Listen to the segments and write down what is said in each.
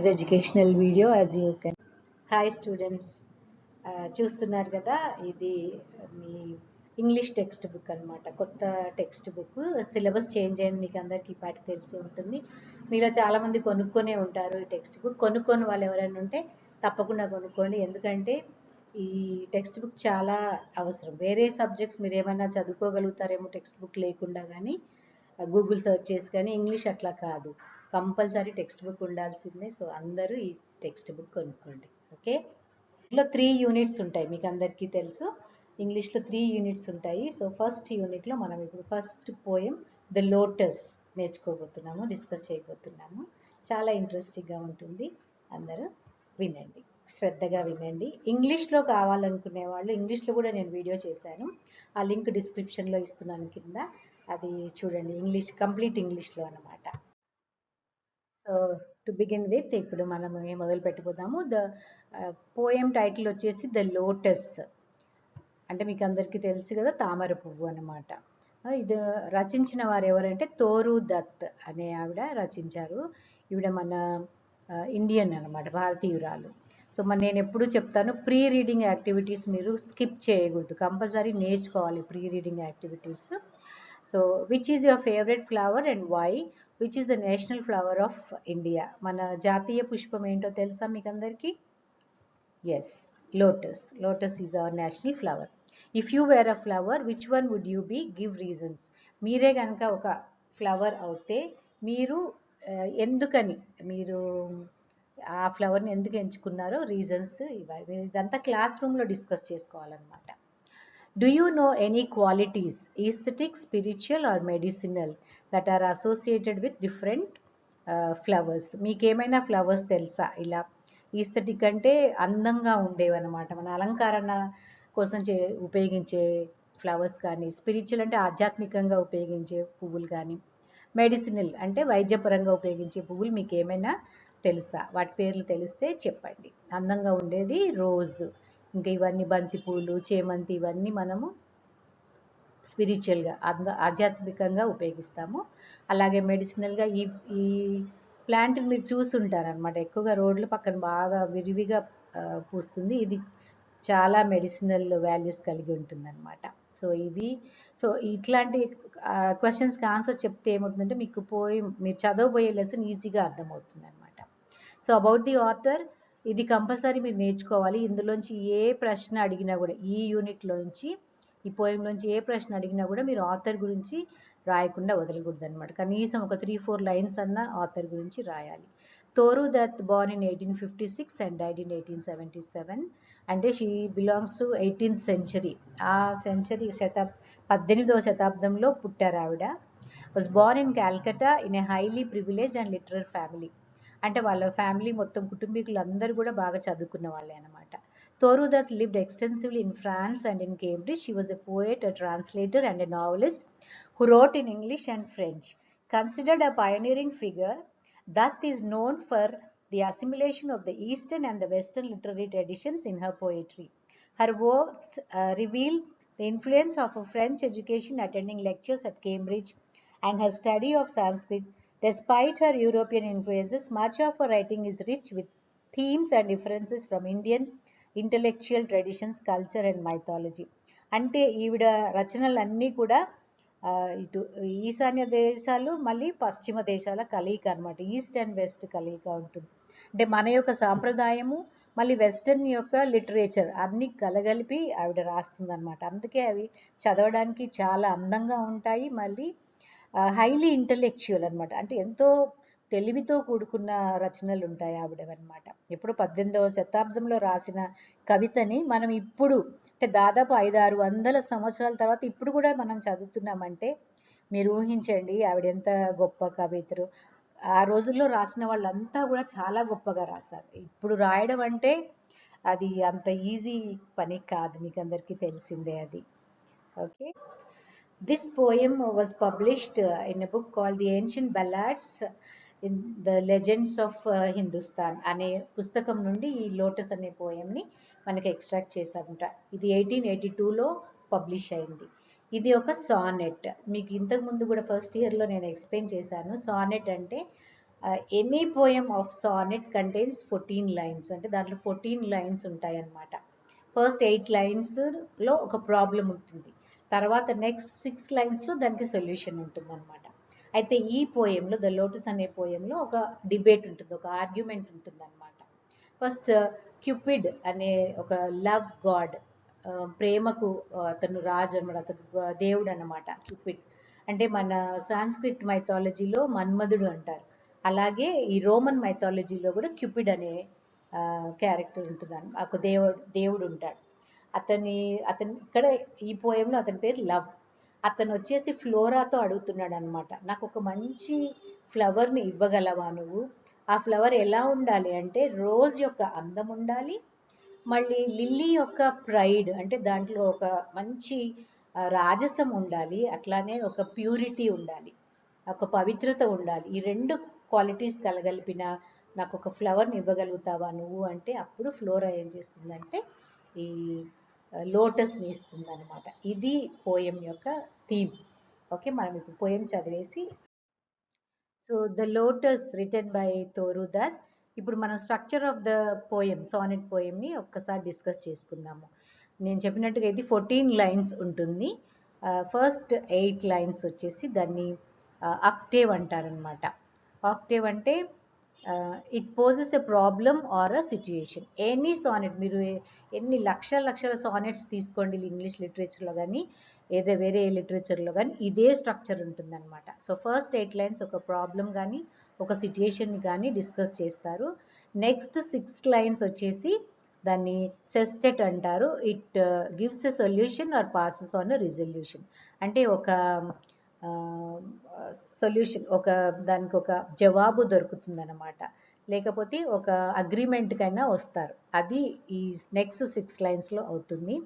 is educational video as you can. Hi students చూస్తున్నారు కదా ఇది మీ ఇంగ్లీష్ టెక్స్ట్ బుక్ అన్నమాట. కొత్త టెక్స్ట్ బుక్. సిలబస్ చేంజ్ అయింది మీకు అందరికీ పాటి తెలిసి ఉంటుంది. మీలో చాలామంది కొనుక్కొనే ఉంటారు ఈ టెక్స్ట్ బుక్. కొనుక్కొని వాళ్ళు ఎవరైనా ఉంటే తప్పకుండా కొనుక్కోండి. ఎందుకంటే ఈ టెక్స్ట్ బుక్ చాలా అవసరం. వేరే సబ్జెక్ట్స్ మీరు ఏమైనా చదువుకోగలుగుతారేమో టెక్స్ట్ బుక్ లేకుండా కానీ గూగుల్ సెర్చ్ చేసి కానీ ఇంగ్లీష్ అట్లా కాదు. కంపల్సరీ టెక్స్ట్ బుక్ ఉండాల్సిందే. సో అందరూ ఈ టెక్స్ట్ బుక్ కొనుక్కోండి. ఓకే? ఇందులో త్రీ యూనిట్స్ ఉంటాయి. మీకు అందరికీ తెలుసు. ఇంగ్లీష్లో త్రీ యూనిట్స్ ఉంటాయి. సో ఫస్ట్ యూనిట్లో మనం ఇప్పుడు ఫస్ట్ పోయం ద లోటస్ నేర్చుకోబోతున్నాము డిస్కస్ చేయబోతున్నాము. చాలా ఇంట్రెస్టింగ్గా ఉంటుంది. అందరూ వినండి. శ్రద్ధగా వినండి. ఇంగ్లీష్లో కావాలనుకునే వాళ్ళు ఇంగ్లీష్లో కూడా నేను వీడియో చేశాను. ఆ లింక్ డిస్క్రిప్షన్లో ఇస్తున్నాను కింద. అది చూడండి. ఇంగ్లీష్ కంప్లీట్ ఇంగ్లీష్లో అనమాట టు బిగిన్ విత్ ఇప్పుడు మనం ఏం మొదలు పెట్టిపోదాము ద పోయం టైటిల్ వచ్చేసి ద లోటస్. అంటే మీకు అందరికీ తెలుసు కదా తామర పువ్వు అనమాట ఇది రచించిన వారు ఎవరంటే తోరు దత్ అనే ఆవిడ రచించారు. ఈవిడ మన ఇండియన్ అనమాట భారతీయురాలు. సో మరి నేను ఎప్పుడు చెప్తాను ప్రీ రీడింగ్ యాక్టివిటీస్ మీరు స్కిప్ చేయకూడదు. కంపల్సరీ నేర్చుకోవాలి pre reading activities. So which is your favourite flower and why which is the national flower of India మన జాతీయ పుష్పం ఏంటో తెలుసా మీకు అందరికీ yes lotus lotus is our national flower if you were a flower which one would you be give reasons మీరే కనుక ఒక ఫ్లవర్ అవుతే మీరు ఎందుకని మీరు ఆ ఫ్లవర్ని ఎందుకు ఎంచుకున్నారో రీజన్స్ ఇవ్వాలి. ఇదంతా క్లాస్ రూమ్లో డిస్కస్ చేసుకోవాలన్నమాట. Do you know any qualities, aesthetic, spiritual or medicinal, that are associated with different uh, flowers? మీకేమైనా ఫ్లవర్స్ తెలుసా? ఇలా ఈస్థెటిక్ అంటే అందంగా ఉండేవన్నమాట. మన అలంకరణ కోసం చే ఉపయోగించే ఫ్లవర్స్ కానీ స్పిరిచువల్ అంటే ఆధ్యాత్మికంగా ఉపయోగించే పువ్వులు కానీ మెడిసినల్ అంటే వైద్యపరంగా ఉపయోగించే పువ్వులు మీకు ఏమైనా తెలుసా? వాటి పేర్లు తెలిస్తే చెప్పండి. అందంగా ఉండేది రోజ్ ఇంకా ఇవన్నీ బంతిపూలు చేమంతి ఇవన్నీ మనము స్పిరిచువల్గా అంద ఆధ్యాత్మికంగా ఉపయోగిస్తాము. అలాగే మెడిసినల్గా ఈ ఈ ప్లాంట్ మీరు చూసుంటారనమాట ఎక్కువగా రోడ్ల పక్కన బాగా విరివిగా పూస్తుంది. ఇది చాలా మెడిసినల్ వాల్యూస్ కలిగి ఉంటుందన్నమాట. సో ఇది సో ఇట్లాంటి క్వశ్చన్స్కి ఆన్సర్ చెప్తే ఏమవుతుందంటే మీకు పోయి మీరు చదవబోయే లెసన్ ఈజీగా అర్థమవుతుంది అనమాట సో అబౌట్ ది ఆథర్ ఇది కంపల్సరీ మీరు నేర్చుకోవాలి. ఇందులోంచి ఏ ప్రశ్న అడిగినా కూడా ఈ యూనిట్లోంచి ఈ పోయంలోంచి ఏ ప్రశ్న అడిగినా కూడా మీరు ఆథర్ గురించి రాయకుండా వదలకూడదు అనమాట కనీసం ఒక త్రీ ఫోర్ లైన్స్ అన్న ఆథర్ గురించి రాయాలి. Toru Dutt born in eighteen fifty six and died in eighteen seventy seven. అంటే she belongs to eighteenth century. ఆ సెంచరీ శతాబ్ పద్దెనిమిదవ శతాబ్దంలో పుట్టారు ఆవిడ was born in Calcutta in a highly privilege and literal family. అంటే వాళ్ళ ఫ్యామిలీ మొత్తం కుటుంబీకులు అందరూ కూడా బాగా చదువుకున్న వాళ్ళే అనమాట Toru Dutt lived extensively in France and in Cambridge. She was a poet a translator and a novelist who wrote in English and French considered a pioneering figure that is known for the assimilation of the eastern and the western literary traditions in her poetry her works reveal the influence of a French education attending lectures at Cambridge and her study of Sanskrit Despite her European influences, much of her writing is rich with themes and differences from Indian intellectual traditions, culture and mythology. అంటే ఈవిడ రచనలన్నీ కూడా ఇటు ఈశాన్య దేశాలు మళ్ళీ పశ్చిమ దేశాల కలయిక అనమాట ఈస్ట్ అండ్ వెస్ట్ కలయిక ఉంటుంది. అంటే మన యొక్క సాంప్రదాయము మళ్ళీ వెస్టర్న్ యొక్క లిటరేచర్ అన్ని కలగలిపి ఆవిడ రాస్తుంది అనమాట అందుకే అవి చదవడానికి చాలా అందంగా ఉంటాయి. మళ్ళీ హైలీ ఇంటలెక్చువల్ అనమాట అంటే ఎంతో తెలివితో కూడుకున్న రచనలు ఉంటాయి ఆవిడవన్నమాట. ఎప్పుడు పద్దెనిమిదవ శతాబ్దంలో రాసిన కవితని మనం ఇప్పుడు అంటే దాదాపు ఐదు ఆరు వందల సంవత్సరాల తర్వాత ఇప్పుడు కూడా మనం చదువుతున్నామంటే మీరు ఊహించండి ఆవిడ ఎంత గొప్ప కవితరు. ఆ రోజుల్లో రాసిన వాళ్ళంతా కూడా చాలా గొప్పగా రాస్తారు. ఇప్పుడు రాయడం అంటే అది అంత ఈజీ పని కాదు మీకు అందరికీ తెలిసిందే అది. Okay This poem was published uh, in a book called The Ancient Ballads in the Legends of uh, Hindustan అనే పుస్తకం నుండి ఈ లోటస్ అనే పోయంని మనకి ఎక్స్ట్రాక్ట్ చేశారంట. ఇది ఎయిటీన్ ఎయిటీ టూలో పబ్లిష్ అయింది. ఇది ఒక సానెట్ మీకు ఇంతకు ముందు కూడా ఫస్ట్ ఇయర్లో నేను ఎక్స్ప్లెయిన్ చేశాను. సానెట్ అంటే any poem of sonnet contains fourteen lines అంటే దాంట్లో ఫోర్టీన్ లైన్స్ ఉంటాయి అన్నమాట ఫస్ట్ ఎయిట్ లైన్స్లో ఒక ప్రాబ్లం ఉంటుంది. తర్వాత నెక్స్ట్ సిక్స్ లైన్స్లో దానికి సొల్యూషన్ ఉంటుంది అనమాట అయితే ఈ పోయంలో ద లోటస్ అనే పోయంలో ఒక డిబేట్ ఉంటుంది ఒక ఆర్గ్యుమెంట్ ఉంటుంది అనమాట ఫస్ట్ క్యూపిడ్ అనే ఒక లవ్ గాడ్ ప్రేమకు అతను రాజు అనమాట అతను దేవుడు అనమాట క్యూపిడ్ అంటే మన సాంస్క్రిట్ మైథాలజీలో మన్మధుడు అంటారు. అలాగే ఈ రోమన్ మైథాలజీలో కూడా క్యూపిడ్ అనే క్యారెక్టర్ ఉంటుంది ఒక దేవుడు దేవుడు ఉంటాడు. అతని అతని ఇక్కడ ఈ పోయంలో అతని పేరు లవ్. అతను వచ్చేసి ఫ్లోరాతో అడుగుతున్నాడు అనమాట నాకు ఒక మంచి ఫ్లవర్ని ఇవ్వగలవా నువ్వు? ఆ ఫ్లవర్ ఎలా ఉండాలి అంటే రోజ్ యొక్క అందం ఉండాలి మళ్ళీ లిల్లీ యొక్క ప్రైడ్ అంటే దాంట్లో ఒక మంచి రాజసం ఉండాలి అట్లానే ఒక ప్యూరిటీ ఉండాలి ఒక పవిత్రత ఉండాలి. ఈ రెండు క్వాలిటీస్ కలగలిపిన నాకు ఒక ఫ్లవర్ని ఇవ్వగలుగుతావా నువ్వు? అంటే అప్పుడు ఫ్లోరా ఏం చేస్తుందంటే ఈ లోటస్ని ఇస్తుంది అనమాట ఇది పోయం యొక్క థీమ్. ఓకే మనం ఇప్పుడు పోయం చదివేసి so the lotus written by Toru Dutt. ఇప్పుడు మనం structure of the poem sonnet పోయంని ఒక్కసారి డిస్కస్ చేసుకుందాము. నేను చెప్పినట్టుగా ఇది ఫోర్టీన్ లైన్స్ ఉంటుంది. ఫస్ట్ ఎయిట్ లైన్స్ వచ్చేసి దాన్ని అక్టేవ్ అంటారనమాట ఆక్టేవ్ అంటే it poses a problem or a situation any sonnet మీరు ఎన్ని లక్షల లక్షల సానెట్స్ తీసుకోండి ఇంగ్లీష్ లిటరేచర్లో కానీ ఏదో వేరే లిటరేచర్లో కానీ ఇదే స్ట్రక్చర్ ఉంటుందన్నమాట. సో ఫస్ట్ ఎయిట్ లైన్స్ ఒక ప్రాబ్లం కానీ ఒక సిచ్యుయేషన్ కానీ డిస్కస్ చేస్తారు. నెక్స్ట్ సిక్స్ లైన్స్ వచ్చేసి దాన్ని సెస్టెట్ అంటారు. It gives a solution or passes on a resolution అంటే ఒక సొల్యూషన్ ఒక దానికి ఒక జవాబు దొరుకుతుందన్నమాట. లేకపోతే ఒక అగ్రిమెంట్కైనా వస్తారు. అది ఈ నెక్స్ట్ సిక్స్ లైన్స్లో అవుతుంది.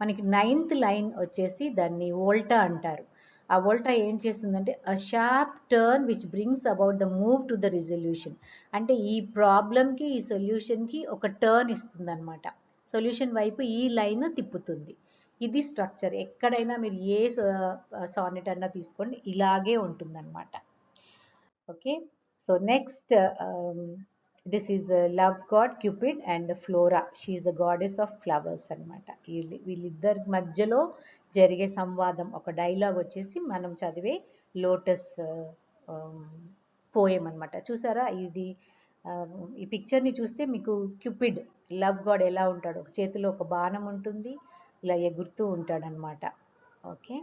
మనకి నైన్త్ లైన్ వచ్చేసి దాన్ని వోల్టా అంటారు. ఆ వోల్టా ఏం చేస్తుందంటే a sharp turn which brings about the move to the resolution అంటే ఈ ప్రాబ్లంకి ఈ సొల్యూషన్కి ఒక టర్న్ ఇస్తుంది అనమాట సొల్యూషన్ వైపు ఈ లైన్ తిప్పుతుంది. ఇది స్ట్రక్చర్. ఎక్కడైనా మీరు ఏ సానెట్ అన్నా తీసుకోండి. ఇలాగే ఉంటుందన్నమాట. Okay? So next this is love god Cupid and Flora. She the goddess of flowers అనమాట వీళ్ళిద్దరి మధ్యలో జరిగే సంవాదం. ఒక డైలాగ్ వచ్చేసి మనం చదివే లోటస్ పోయం అనమాట చూసారా? ఇది ఈ పిక్చర్ని చూస్తే మీకు క్యూపిడ్ లవ్ గాడ్ ఎలా ఉంటాడు. ఒక చేతిలో ఒక బాణం ఉంటుంది. ఇలా ఎగురుతూ ఉంటాడనమాట okay?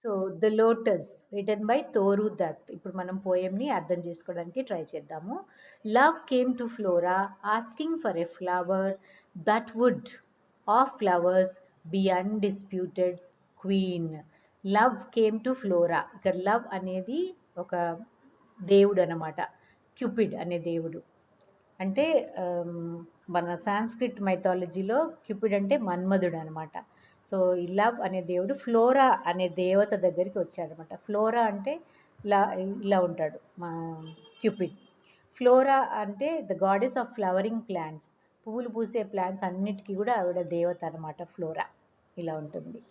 So the lotus written by Toru Dutt. ఇప్పుడు మనం పోయంని అర్థం చేసుకోవడానికి ట్రై చేద్దాము. Love came to Flora asking for a flower that would of flowers be undisputed queen. Love came to Flora. ఇక్కడ లవ్ అనేది ఒక దేవుడు అనమాట క్యూపిడ్ అనే దేవుడు. అంటే మన సాంస్క్రిట్ మైథాలజీలో క్యూపిడ్ అంటే మన్మధుడు అనమాట సో ఈ లవ్ అనే దేవుడు ఫ్లోరా అనే దేవత దగ్గరికి వచ్చాడనమాట ఫ్లోరా అంటే ఇలా ఇలా ఉంటాడు మా క్యూపిడ్ ఫ్లోరా అంటే the goddess of flowering plants పువ్వులు పూసే ప్లాంట్స్ అన్నిటికీ కూడా ఆవిడ దేవత అనమాట ఫ్లోరా ఇలా ఉంటుంది.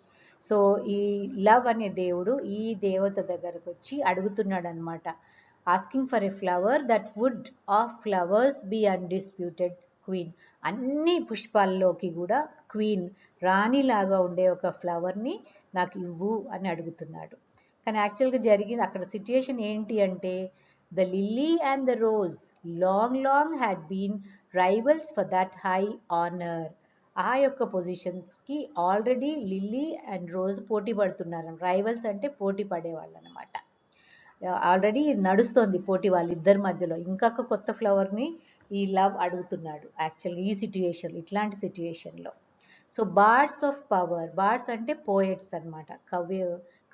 సో ఈ లవ్ అనే దేవుడు ఈ దేవత దగ్గరకు వచ్చి అడుగుతున్నాడు అనమాట asking for a flower that would of flowers be undisputed queen అన్ని పుష్పాల్లోకి కూడా క్వీన్ రాణిలాగా ఉండే ఒక ఫ్లవర్ని నాకు ఇవ్వు అని అడుగుతున్నాడు. కానీ యాక్చువల్గా జరిగింది అక్కడ సిచ్యుయేషన్ ఏంటి అంటే the lily and the rose long long had been rivals for that high honour ఆ యొక్క పొజిషన్స్కి ఆల్రెడీ లిల్లీ అండ్ రోజ్ పోటీ పడుతున్నారు. రైవల్స్ అంటే పోటీ పడేవాళ్ళు అనమాట ఆల్రెడీ నడుస్తోంది పోటీ వాళ్ళిద్దరి మధ్యలో. ఇంకొక కొత్త ఫ్లవర్ని ఈ లవ్ అడుగుతున్నాడు. యాక్చువల్ ఈ సిట్యుయేషన్ ఇట్లాంటి సిట్యుయేషన్లో so bards of power bards అంటే పోయట్స్ అనమాట కవి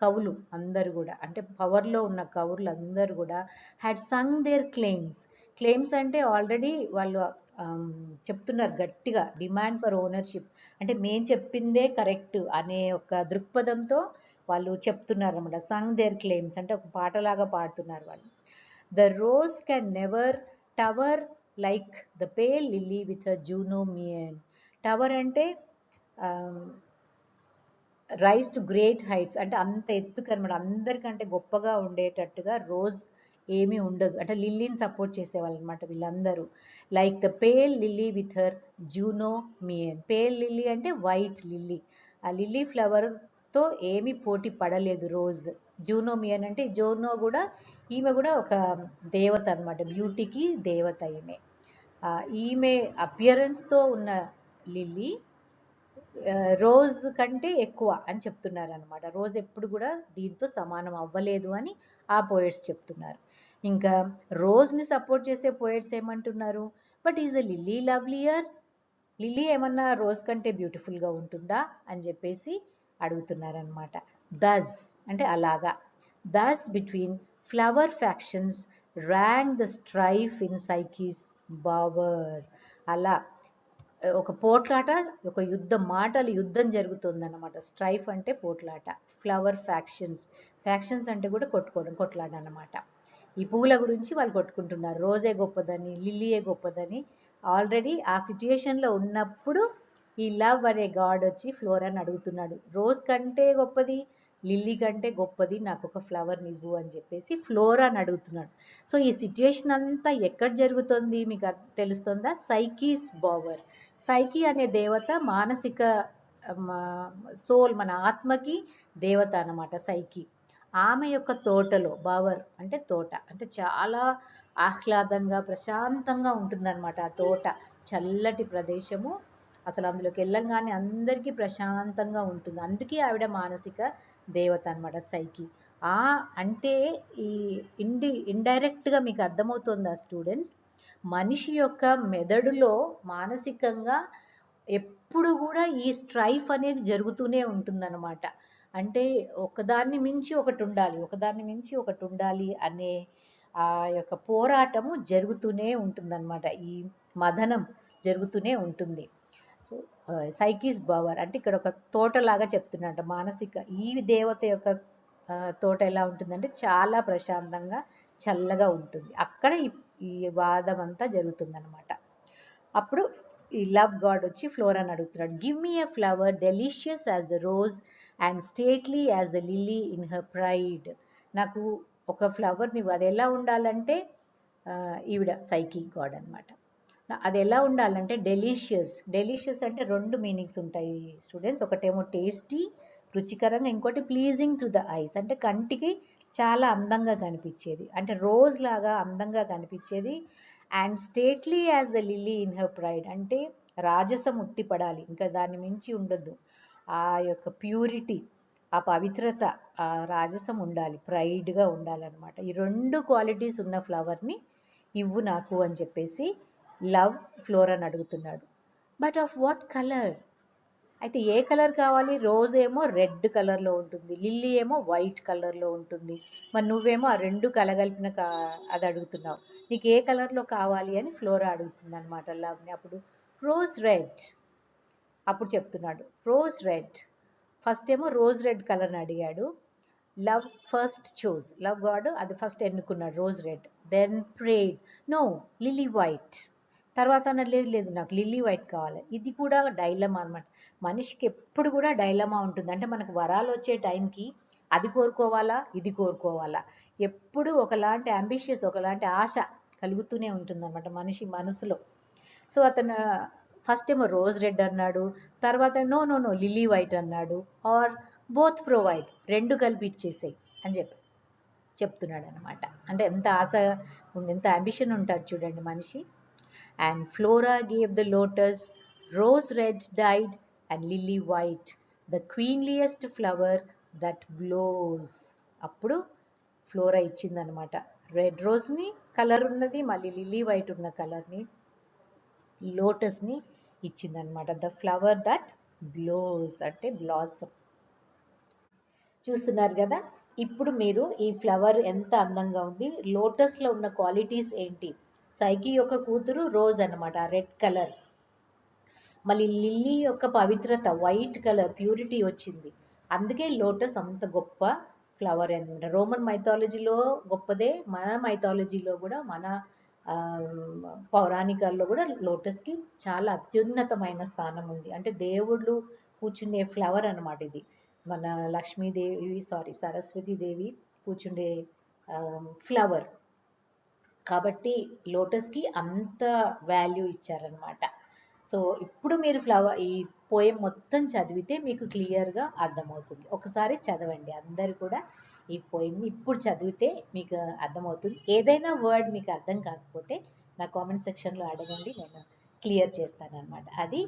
కవులు అందరు కూడా అంటే పవర్లో ఉన్న కవులు అందరు కూడా had sung their claims claims అంటే ఆల్రెడీ వాళ్ళు um, చెప్తున్నారు గట్టిగా డిమాండ్ ఫర్ ఓనర్షిప్ అంటే మేం చెప్పిందే కరెక్ట్ అనే ఒక దృక్పథంతో వాళ్ళు చెప్తున్నారు అనమాట సంగ్ దేర్ క్లెయిమ్స్ అంటే ఒక పాటలాగా పాడుతున్నారు వాళ్ళు. The rose can never tower like the pale lily with Junonian tower అంటే రైస్ టు గ్రేట్ హైట్స్. అంటే అంత ఎత్తుకు అనమాట అందరికంటే గొప్పగా ఉండేటట్టుగా రోజ్ ఏమీ ఉండదు. అంటే లిల్లీని సపోర్ట్ చేసేవాళ్ళు అనమాట వీళ్ళందరూ. Like the pale lily with her Junonian. Pale lily అంటే వైట్ లిల్లీ. ఆ లిల్లీ ఫ్లవర్తో ఏమీ పోటీ పడలేదు రోజ్. జూనో మియన్ అంటే జోనో కూడా ఈమె కూడా ఒక దేవత అనమాట బ్యూటీకి దేవత ఈమె. ఈమె అపియరెన్స్తో ఉన్న లిల్లీ రోజ్ కంటే ఎక్కువ అని చెప్తున్నారు అనమాట రోజ్ ఎప్పుడు కూడా దీంతో సమానం అవ్వలేదు అని ఆ పోయట్స్ చెప్తున్నారు. ఇంకా రోజ్ని సపోర్ట్ చేసే పోయట్స్ ఏమంటున్నారు? But is the lily lovelier lily ఏమన్నా రోజ్ కంటే బ్యూటిఫుల్గా ఉంటుందా? అని చెప్పేసి అడుగుతున్నారనమాట దస్ అంటే అలాగా. Thus between flower factions rang the strife in సైకిస్ bower అలా ఒక పోట్లాట ఒక యుద్ధం మాటల యుద్ధం జరుగుతుందన్నమాట. స్ట్రైఫ్ అంటే పోట్లాట ఫ్లవర్ ఫ్యాక్షన్స్ ఫ్యాక్షన్స్ అంటే కూడా కొట్టుకోవడం కొట్లాట అనమాట ఈ పువ్వుల గురించి వాళ్ళు కొట్టుకుంటున్నారు. రోజే గొప్పదని లిల్లీయే గొప్పదని. ఆల్రెడీ ఆ సిచ్యుయేషన్లో ఉన్నప్పుడు ఈ లవ్ అనే గాడ్ వచ్చి ఫ్లోరాని అడుగుతున్నాడు. రోజ్ కంటే గొప్పది లిల్లీ కంటే గొప్పది నాకు ఒక ఫ్లవర్ ఇవ్వు అని చెప్పేసి ఫ్లోరాని అడుగుతున్నాడు. సో ఈ సిచ్యుయేషన్ అంతా ఎక్కడ జరుగుతుంది మీకు తెలుస్తుందా? సైకీస్ బావర్ సైకి అనే దేవత మానసిక సోల్ మన ఆత్మకి దేవత అన్నమాట సైకి ఆమె యొక్క తోటలో బావర్ అంటే తోట అంటే చాలా ఆహ్లాదంగా ప్రశాంతంగా ఉంటుందన్నమాట ఆ తోట. చల్లటి ప్రదేశము. అసలు అందులోకి వెళ్ళంగానే అందరికీ ప్రశాంతంగా ఉంటుంది. అందుకే ఆవిడ మానసిక దేవత అనమాట సైకి. ఆ అంటే ఈ ఇండి ఇండైరెక్ట్గా మీకు అర్థమవుతుందా స్టూడెంట్స్. మనిషి యొక్క మెదడులో మానసికంగా ఎప్పుడు కూడా ఈ స్ట్రైఫ్ అనేది జరుగుతూనే ఉంటుందన్నమాట. అంటే ఒకదాన్ని మించి ఒకటి ఉండాలి ఒకదాన్ని మించి ఒకటి ఉండాలి అనే ఆ యొక్క పోరాటము జరుగుతూనే ఉంటుందన్నమాట. ఈ మదనం జరుగుతూనే ఉంటుంది. సో సైకిస్ బవర్ అంటే ఇక్కడ ఒక తోటలాగా చెప్తున్నట్ట మానసిక ఈ దేవత యొక్క తోట ఎలా ఉంటుందంటే చాలా ప్రశాంతంగా చల్లగా ఉంటుంది. అక్కడ ఈ వాదం అంతా జరుగుతుందన్నమాట. అప్పుడు ఈ లవ్ గాడ్ వచ్చి ఫ్లోరాని అడుగుతున్నాడు. Give me a flower delicious as the rose and stately as the lily in her pride నాకు ఒక ఫ్లవర్ నువ్వు అది ఎలా ఉండాలంటే ఈవిడ సైకి గాడ్ అనమాట అది ఎలా ఉండాలంటే డెలిషియస్ డెలిషియస్ అంటే రెండు మీనింగ్స్ ఉంటాయి స్టూడెంట్స్ ఒకటేమో టేస్టీ రుచికరంగా ఇంకోటి ప్లీజింగ్ టు ద ఐస్ అంటే కంటికి చాలా అందంగా కనిపించేది. అంటే రోజ్ లాగా అందంగా కనిపించేది. And stately as the lily in her pride అంటే రాజసం ఉట్టిపడాలి ఇంకా దాన్ని మించి ఉండొద్దు. ఆ యొక్క ప్యూరిటీ ఆ పవిత్రత ఆ రాజసం ఉండాలి. ప్రైడ్గా ఉండాలన్నమాట. ఈ రెండు క్వాలిటీస్ ఉన్న ఫ్లవర్ని ఇవ్వు నాకు అని చెప్పేసి లవ్ ఫ్లోరన్ అడుగుతున్నాడు. బట్ ఆఫ్ వాట్ కలర్ అయితే ఏ కలర్ కావాలి? రోజ్ ఏమో రెడ్ కలర్లో ఉంటుంది. లిల్లీ ఏమో వైట్ కలర్లో ఉంటుంది. మరి నువ్వేమో ఆ రెండు కలగలిపిన కా అది అడుగుతున్నావు. నీకు ఏ కలర్లో కావాలి అని ఫ్లోరా అడుగుతుంది అనమాట లవ్ని. అప్పుడు రోజ్ రెడ్ అప్పుడు చెప్తున్నాడు రోజ్ రెడ్ ఫస్ట్ ఏమో రోజ్ రెడ్ కలర్ని అడిగాడు. Love first chose love god అది ఫస్ట్ ఎన్నుకున్నాడు rose red then prayed no lily white తర్వాత అన్నది లేదు లేదు నాకు లిల్లీ వైట్ కావాలి. ఇది కూడా డైలమా అనమాట మనిషికి ఎప్పుడు కూడా డైలమా ఉంటుంది. అంటే మనకు వరాలు వచ్చే టైంకి అది కోరుకోవాలా ఇది కోరుకోవాలా. ఎప్పుడు ఒకలాంటి అంబిషియస్ ఒకలాంటి ఆశ కలుగుతూనే ఉంటుందన్నమాట మనిషి మనసులో. సో అతను ఫస్ట్ ఏమో రోజ్ రెడ్ అన్నాడు తర్వాత no no no lily white అన్నాడు ఆర్ బోత్ ప్రొవైడ్ రెండు కలిపి ఇచ్చేసాయి అని చెప్పి చెప్తున్నాడు అనమాట అంటే ఎంత ఆశ ఎంత అంబిషన్ ఉంటాడు చూడండి మనిషి. And Flora gave the lotus rose red dyed and lily white the queenliest flower that blows అప్పుడు ఫ్లోరా ఇచ్చిందనమాట రెడ్ రోజ్ని కలర్ ఉన్నది మళ్ళీ లిల్లీ వైట్ ఉన్న కలర్ని లోటస్ని ఇచ్చిందనమాట ద ఫ్లవర్ దట్ బ్లోస్ అంటే బ్లాసమ్ చూస్తున్నారు కదా? ఇప్పుడు మీరు ఈ ఫ్లవర్ ఎంత అందంగా ఉంది? లోటస్లో ఉన్న క్వాలిటీస్ ఏంటి? సైకి యొక్క కూతురు రోజ్ అన్నమాట రెడ్ కలర్. మళ్ళీ లిల్లీ యొక్క పవిత్రత వైట్ కలర్ ప్యూరిటీ వచ్చింది. అందుకే లోటస్ అంత గొప్ప ఫ్లవర్ అనమాట రోమన్ మైథాలజీలో గొప్పదే మన మైథాలజీలో కూడా మన పౌరాణికాల్లో కూడా లోటస్కి చాలా అత్యున్నతమైన స్థానం ఉంది. అంటే దేవుళ్ళు కూర్చునే ఫ్లవర్ అనమాట ఇది. మన లక్ష్మీదేవి సారీ సరస్వతి దేవి కూర్చుండే ఫ్లవర్. కాబట్టి లోటస్కి అంత వాల్యూ ఇచ్చారనమాట సో ఇప్పుడు మీరు ఫ్లవర్ ఈ పోయం మొత్తం చదివితే మీకు క్లియర్గా అర్థమవుతుంది. ఒకసారి చదవండి. అందరు కూడా ఈ పోయం ఇప్పుడు చదివితే మీకు అర్థమవుతుంది. ఏదైనా వర్డ్ మీకు అర్థం కాకపోతే నా కామెంట్ సెక్షన్లో అడగండి. నేను క్లియర్ చేస్తాను అనమాట అది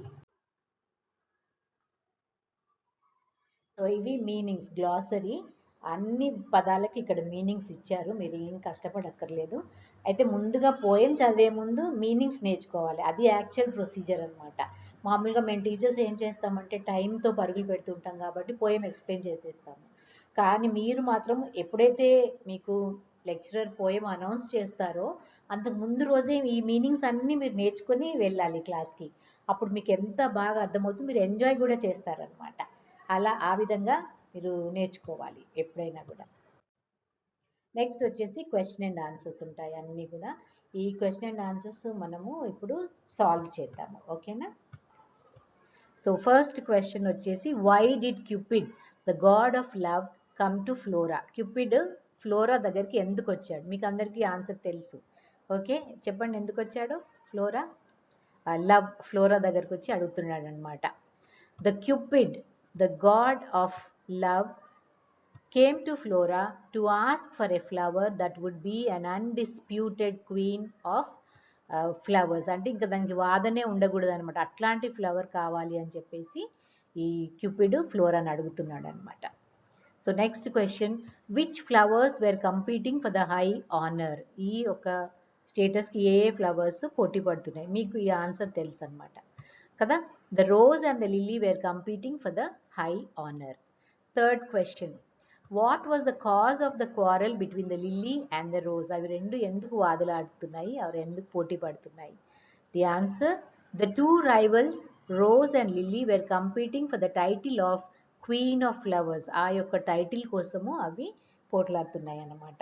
సో ఇవి మీనింగ్స్. గ్లాసరీ అన్ని పదాలకి ఇక్కడ మీనింగ్స్ ఇచ్చారు. మీరు ఏం కష్టపడక్కర్లేదు. అయితే ముందుగా పోయం చదివే ముందు మీనింగ్స్ నేర్చుకోవాలి. అది యాక్చువల్ ప్రొసీజర్ అనమాట మామూలుగా మేము టీచర్స్ ఏం చేస్తామంటే టైంతో పరుగులు పెడుతుంటాం కాబట్టి పోయం ఎక్స్ప్లెయిన్ చేసేస్తాము. కానీ మీరు మాత్రం ఎప్పుడైతే మీకు లెక్చరర్ పోయం అనౌన్స్ చేస్తారో అంతకు ముందు రోజే ఈ మీనింగ్స్ అన్నీ మీరు నేర్చుకొని వెళ్ళాలి క్లాస్కి అప్పుడు మీకు ఎంత బాగా అర్థమవుతుంది మీరు ఎంజాయ్ కూడా చేస్తారనమాట అలా ఆ విధంగా మీరు నేర్చుకోవాలి ఎప్పుడైనా కూడా. నెక్స్ట్ వచ్చేసి క్వశ్చన్ అండ్ ఆన్సర్స్ ఉంటాయి అన్నీ కూడా. ఈ క్వశ్చన్ అండ్ ఆన్సర్స్ మనము ఇప్పుడు సాల్వ్ చేద్దాము. ఓకేనా సో ఫస్ట్ క్వశ్చన్ వచ్చేసి why did Cupid the god of love come to Flora Cupid Flora దగ్గరికి ఎందుకు వచ్చాడు? మీకు అందరికీ ఆన్సర్ తెలుసు. ఓకే చెప్పండి ఎందుకు వచ్చాడు ఫ్లోరా లవ్ ఫ్లోరా దగ్గరికి వచ్చి అడుగుతున్నాడు అనమాట the Cupid the god of love came to Flora to ask for a flower that would be an undisputed queen of uh, flowers అంటే ఇంకా దానికి వాదనే ఉండకూడదు అనమాట అట్లాంటి ఫ్లవర్ కావాలి అని చెప్పేసి ఈ క్యూపిడ్ ఫ్లోరాని అడుగుతున్నాడు అనమాట so next question which flowers were competing for the high honour ఈ ఒక స్టేటస్కి ఏ ఏ ఫ్లవర్స్ పోటీ పడుతున్నాయి? మీకు ఈ ఆన్సర్ తెలుసు అనమాట కదా? The rose and the lily were competing for the high honour third question what was the cause of the quarrel between the lily and the rose అవి రెండు ఎందుకు వాదులాడుతున్నాయి? అవి ఎందుకు పోటీ పడుతున్నాయి? The answer the two rivals rose and lily were competing for the title of queen of flowers ఆ యొక్క టైటిల్ కోసము అవి పోట్లాడుతున్నాయి అన్నమాట.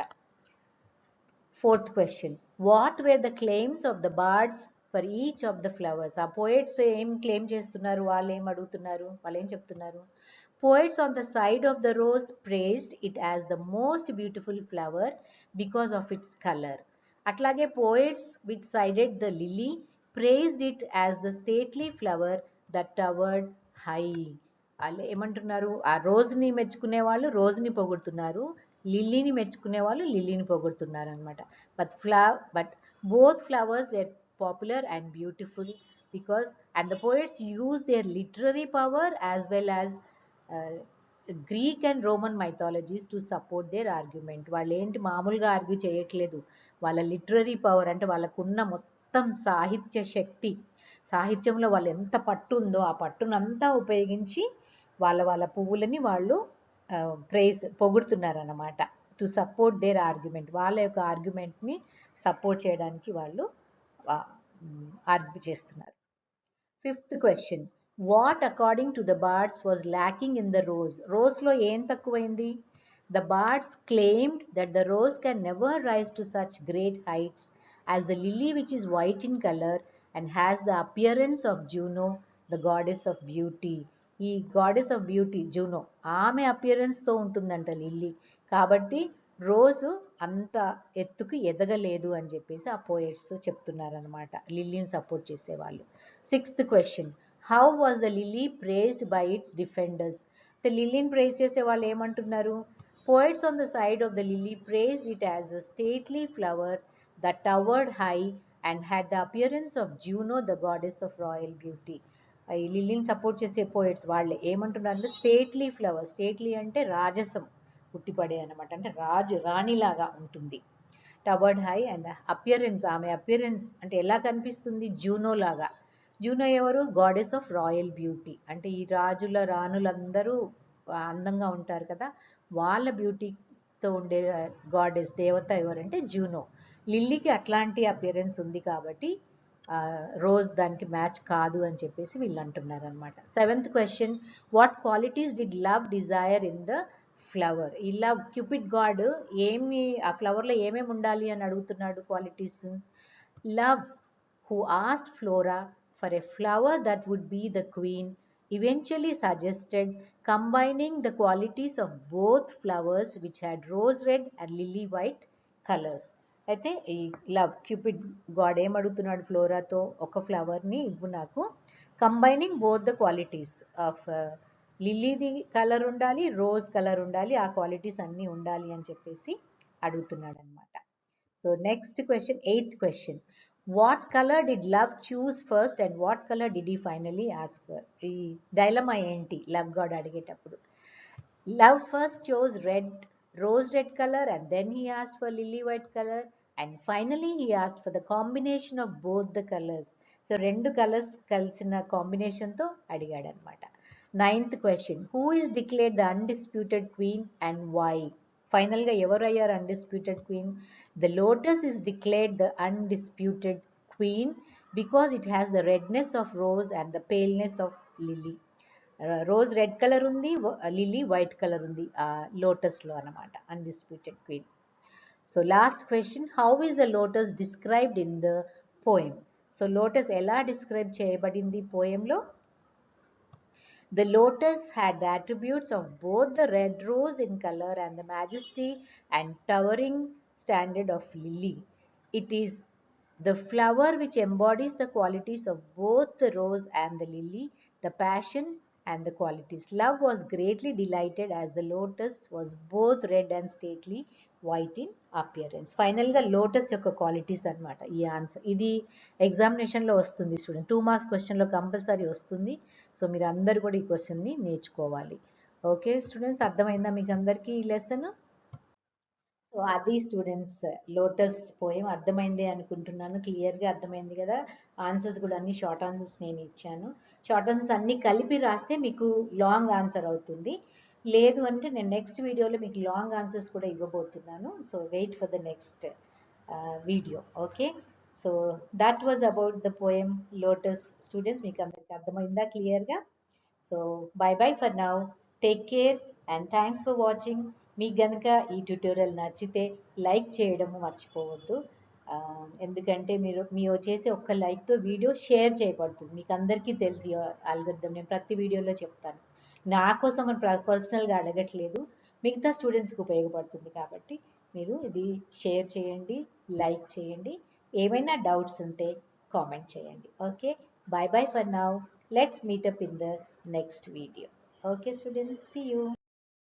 Fourth question what were the claims of the bards for each of the flowers ఆ poets ఏం claim చేస్తున్నారు? వాళ్ళు ఏం అడుగుతున్నారు? వాళ్ళు ఏం చెప్తున్నారు? Poets on the side of the rose praised it as the most beautiful flower because of its color. అట్లాగే poets which sided the lily praised it as the stately flower that towered high. వాళ్ళు ఏమంటున్నారు ఆ రోజుని మెచ్చుకునే వాళ్ళు రోజుని పొగుడుతున్నారు లిల్లీని మెచ్చుకునే వాళ్ళు లిల్లీని పొగుడుతున్నారు అనమాట but ఫ్లా but both flowers were popular and beautiful because and the poets use their literary power as well as Greek and Roman mythologies to support their argument వాళ్ళు ఏంటి మామూలుగా ఆర్గ్యూ చేయట్లేదు. వాళ్ళ లిటరరీ పవర్ అంటే వాళ్ళకున్న మొత్తం సాహిత్య శక్తి. సాహిత్యంలో వాళ్ళు ఎంత పట్టు ఉందో ఆ పట్టునంతా ఉపయోగించి వాళ్ళ వాళ్ళ పువ్వులని వాళ్ళు uh, ప్రేస్ పొగుడుతున్నారన్నమాట. టు సపోర్ట్ దేర్ ఆర్గ్యుమెంట్ వాళ్ళ యొక్క ఆర్గ్యుమెంట్ని సపోర్ట్ చేయడానికి వాళ్ళు uh, ఆర్గ్యూ చేస్తున్నారు. Fifth question what according to the bards was lacking in the rose రోజ్లో ఏం తక్కువైంది? The bards claimed that the rose can never rise to such great heights as the lily which is white in colour and has the appearance of Juno the goddess of beauty ఈ goddess of beauty Juno ఆమె అపియరెన్స్తో ఉంటుందంట lily. కాబట్టి రోజు అంత ఎత్తుకు ఎదగలేదు అని చెప్పేసి ఆ పోయట్స్ చెప్తున్నారనమాట లిల్లీని సపోర్ట్ చేసేవాళ్ళు. Sixth question how was the lily praised by its defenders లిల్లీని praise చేసే వాళ్ళు ఏమంటున్నారు? Poets on the side of the lily praised it as a stately flower the towered high and had the appearance of Juno the goddess of royal beauty ఈ లిల్లీని support చేసే poets వాళ్ళే ఏమంటున్నారు stately flower stately అంటే రాజసం పుట్టిపడే అనమాట అంటే రాజు రాణిలాగా ఉంటుంది. టవర్డ్ హై అండ్ అపియరెన్స్ ఆమె అపియరెన్స్ అంటే ఎలా కనిపిస్తుంది? జూనో లాగా. జూనో ఎవరు గాడెస్ ఆఫ్ రాయల్ బ్యూటీ. అంటే ఈ రాజుల రాణులందరూ అందంగా ఉంటారు కదా. వాళ్ళ బ్యూటీతో ఉండే గాడెస్ దేవత ఎవరంటే జూనో. లిల్లీకి అట్లాంటి అపియరెన్స్ ఉంది కాబట్టి రోజ్ దానికి మ్యాచ్ కాదు అని చెప్పేసి వీళ్ళు అంటున్నారు అనమాట seventh question what qualities did love desire in the flower? ఇలా క్యూపిడ్ గాడ్ ఏమి ఆ ఫ్లవర్లో ఏమేమి ఉండాలి అని అడుగుతున్నాడు qualities? Love who asked Flora? For a flower that would be the queen eventually suggested combining the qualities of both flowers which had rose red and lily white colors. అయితే ఈ love Cupid God ఏం అడుగుతున్నాడు ఫ్లోరాతో? ఒక ఫ్లవర్ని ఇవ్వు నాకు. Combining both the qualities of లిల్లీది colour ఉండాలి rose colour ఉండాలి ఆ క్వాలిటీస్ అన్నీ ఉండాలి అని చెప్పేసి అడుగుతున్నాడు అనమాట so next question eighth question what colour did love choose first and what colour did he finally ask ఈ డైలమా ఏంటి? లవ్ గాడ్ అడిగేటప్పుడు. Love first chose red rose red colour and then he asked for lily white colour and finally he asked for the combination of both the colours so రెండు colours కలిసిన కాంబినేషన్తో అడిగాడనమాట ninth question who is declared the undisputed queen and why ఫైనల్గా ఎవరు అయ్యారు undisputed queen the lotus is declared the undisputed queen because it has the redness of rose and the paleness of lily rose red colour ఉంది lily white colour ఉంది ఆ లోటస్లో అనమాట undisputed queen so last question how is the lotus described in the poem so lotus ఎలా describe చేయబడింది పోయంలో The lotus had the attributes of both the red rose in color and the majesty and towering standard of lily. It is the flower which embodies the qualities of both the rose and the lily, the passion and the qualities. Love was greatly delighted as the lotus was both red and stately, white in appearance ఫైనల్గా lotus యొక్క qualities అనమాట ఈ answer ఇది ఎగ్జామినేషన్లో వస్తుంది student two marks క్వశ్చన్లో compulsory వస్తుంది. So మీరు అందరు కూడా ఈ క్వశ్చన్ని నేర్చుకోవాలి. ఓకే స్టూడెంట్స్ అర్థమైందా మీకు అందరికీ ఈ లెసన్ సో అది స్టూడెంట్స్ లోటస్ పోయం అర్థమైంది అనుకుంటున్నాను. క్లియర్గా అర్థమైంది కదా. ఆన్సర్స్ కూడా అన్ని షార్ట్ ఆన్సర్స్ నేను ఇచ్చాను. షార్ట్ ఆన్సర్స్ అన్ని కలిపి రాస్తే మీకు లాంగ్ ఆన్సర్ అవుతుంది. లేదు అంటే నేను నెక్స్ట్ వీడియోలో మీకు లాంగ్ ఆన్సర్స్ కూడా ఇవ్వబోతున్నాను. So wait for the next video okay so that was about the poem lotus students మీకు అందరికి అర్థమైందా క్లియర్గా so bye bye for now take care and thanks for watching మీకు గనక ఈ ట్యూటోరియల్ నచ్చితే లైక్ చేయడము మర్చిపోవద్దు. Uh, ఎందుకంటే మీరు మీరు చేసే ఒక్క లైక్తో వీడియో షేర్ చేయబడుతుంది. మీకు అందరికీ తెలిసి అల్గర్థం నేను ప్రతి వీడియోలో చెప్తాను. నా కోసం పర్సనల్గా అడగట్లేదు. మిగతా స్టూడెంట్స్కి ఉపయోగపడుతుంది కాబట్టి మీరు ఇది షేర్ చేయండి లైక్ చేయండి. ఏమైనా డౌట్స్ ఉంటే కామెంట్ చేయండి. Okay bye bye for now let's meet up in the next video okay students see you